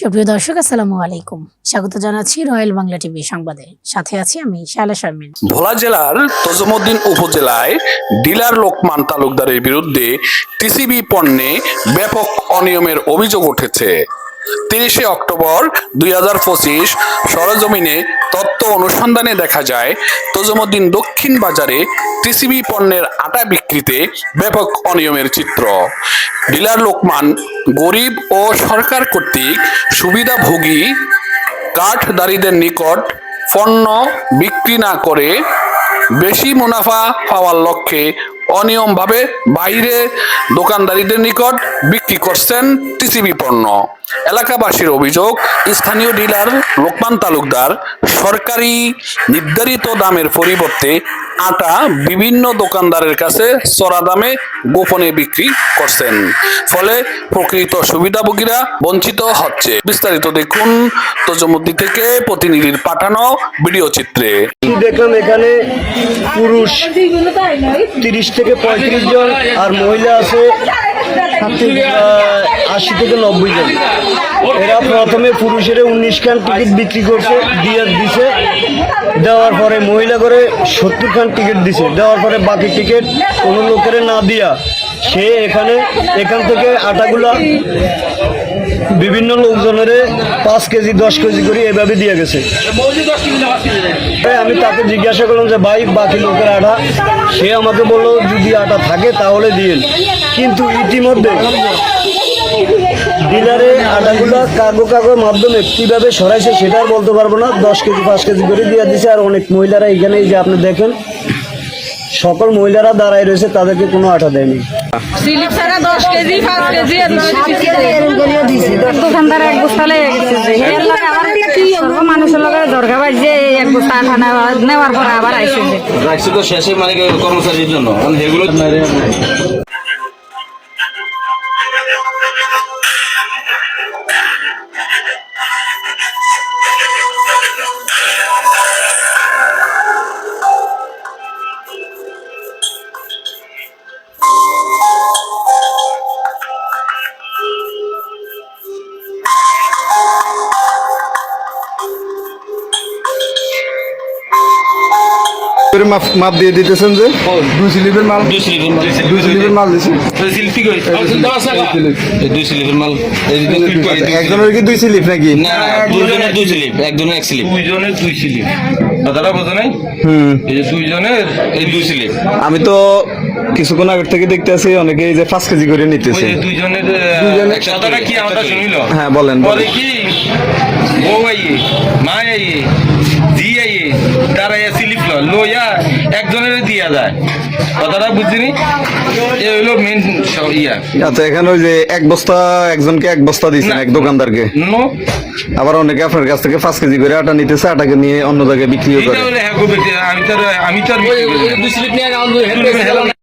সুপ্রিয় দর্শক, আসসালামু আলাইকুম। স্বাগত জানাচ্ছি রয়্যাল বাংলা টিভি সংবাদে। সাথে আছি আমি শায়লা শারমিন। ভোলা জেলার তজমুদ্দিন উপজেলায় ডিলার লোকমান তালুকদারের বিরুদ্ধে টিসিবি পণ্যে ব্যাপক অনিয়মের অভিযোগ উঠেছে। তিরিশে অক্টোবর দুই হাজার পঁচিশ সরজমিনে অনুসন্ধানে দেখা যায়, তোজমদ্দিন দক্ষিণ বাজারে টিসিবি পণ্যের আটা বিক্রিতে ব্যাপক অনিয়মের চিত্র। ডিলার লোকমান গরিব ও সরকার কর্তৃক সুবিধাভোগী কাঠদারিদের নিকট পণ্য বিক্রি না করে বেশি মুনাফা পাওয়ার লক্ষ্যে অনিয়মভাবে বাইরে দোকানদারিদের নিকট বিক্রি করছেন টিসিবি পণ্য। এলাকাবাসীর অভিযোগ, স্থানীয় ডিলার লোকমান তালুকদার সরকারি নির্ধারিত দামের পরিবর্তে আটা বিভিন্ন দোকানদারের কাছে চড়া দামে গোপনে বিক্রি করছেন। ফলে প্রকৃত সুবিধাভোগীরা বঞ্চিত হচ্ছে। বিস্তারিত দেখুন তজমুদ্দি থেকে প্রতিনিধির পাঠানো ভিডিও চিত্রে। দেখলাম এখানে পুরুষ তিরিশ থেকে পঁয়ত্রিশ জন আর মহিলা আছে। আশি থেকে নব্বই জন। এরা প্রথমে পুরুষেরা উনিশ খান টিকিট বিক্রি করছে, দিয়ে দিছে। দেওয়ার পরে মহিলা করে সত্তর খান টিকিট দিছে। দেওয়ার পরে বাকি টিকিট কোনো লোকের না দিয়া সে এখানে, এখান থেকে আটাগুলা বিভিন্ন লোকজনের পাঁচ কেজি, দশ কেজি করে এভাবে দিয়ে গেছে। আমি তাকে জিজ্ঞাসা করলাম যে, ভাই, বাকি লোকের আটা? সে আমাকে বলল, যদি আটা থাকে তাহলে দিন কিন্তু ইতিমধ্যে ডিলারে আটাগুলো কাগো কাগোর মাধ্যমে কীভাবে সরাইছে সেটা আর বলতে পারব না। দশ কেজি, পাঁচ কেজি করে দিয়ে দিছে। আর অনেক মহিলারা এখানে যে আপনি দেখেন, সকল মহিলারা দাঁড়ায় রয়েছে, তাদেরকে কোনো আটা দেয়নি। স্লিপ ছাড়া দশ কেজি পাঁচ কেজি দোকানদার এক বস্তা লেগে গেছে মানুষের লগে দরকার পাই এক বস্তা নেওয়া- নেওয়ার পরে আবার আইসে রাখছি তো শেষে মানে কর্মচারীর জন্য। এগুলো মাপ মাপ দিয়ে দিতেছেন যে? দুই স্লিপের মাল? দুই স্লিপের মাল দুই স্লিপের মাল দিছি। কই দুই স্লিপের মাল। এই যে দুই স্লিপ করে। একজনের কি দুই স্লিপ নাকি? না দুজনের দুই স্লিপ। একজনের এক স্লিপ। দুইজনের দুই স্লিপ। কথাটা বোঝো নাই? হুম। এই যে দুইজনের এই দুই স্লিপ। আমি তো কিছুক্ষণ আগের থেকে দেখতে আছি অনেকে এই যে পাঁচ কেজি করে নিতেছে। দুইজনের দুইজনের- কথাটা কি আমরা শুনিল? হ্যাঁ বলেন বলে কি বউ আইয়ে মা আইয়ে তারা এ স্লিপ লইয়া একজনের দিয়া যায়। কথাটা বুঝিনি? এ হইল মেন ইয়া। আচ্ছা এখানে ওই যে এক বস্তা একজনকে এক বস্তা দিয়েছেন না। এক দোকানদারকে। নো। আবার অনেকে আপনার কাছ থেকে পাঁচ কেজি করে আটা নিতেছে আটাকে নিয়ে অন্য জায়গায় বিক্রিও এটা করে। হলে হ্যাঁ আমি তো আমি তো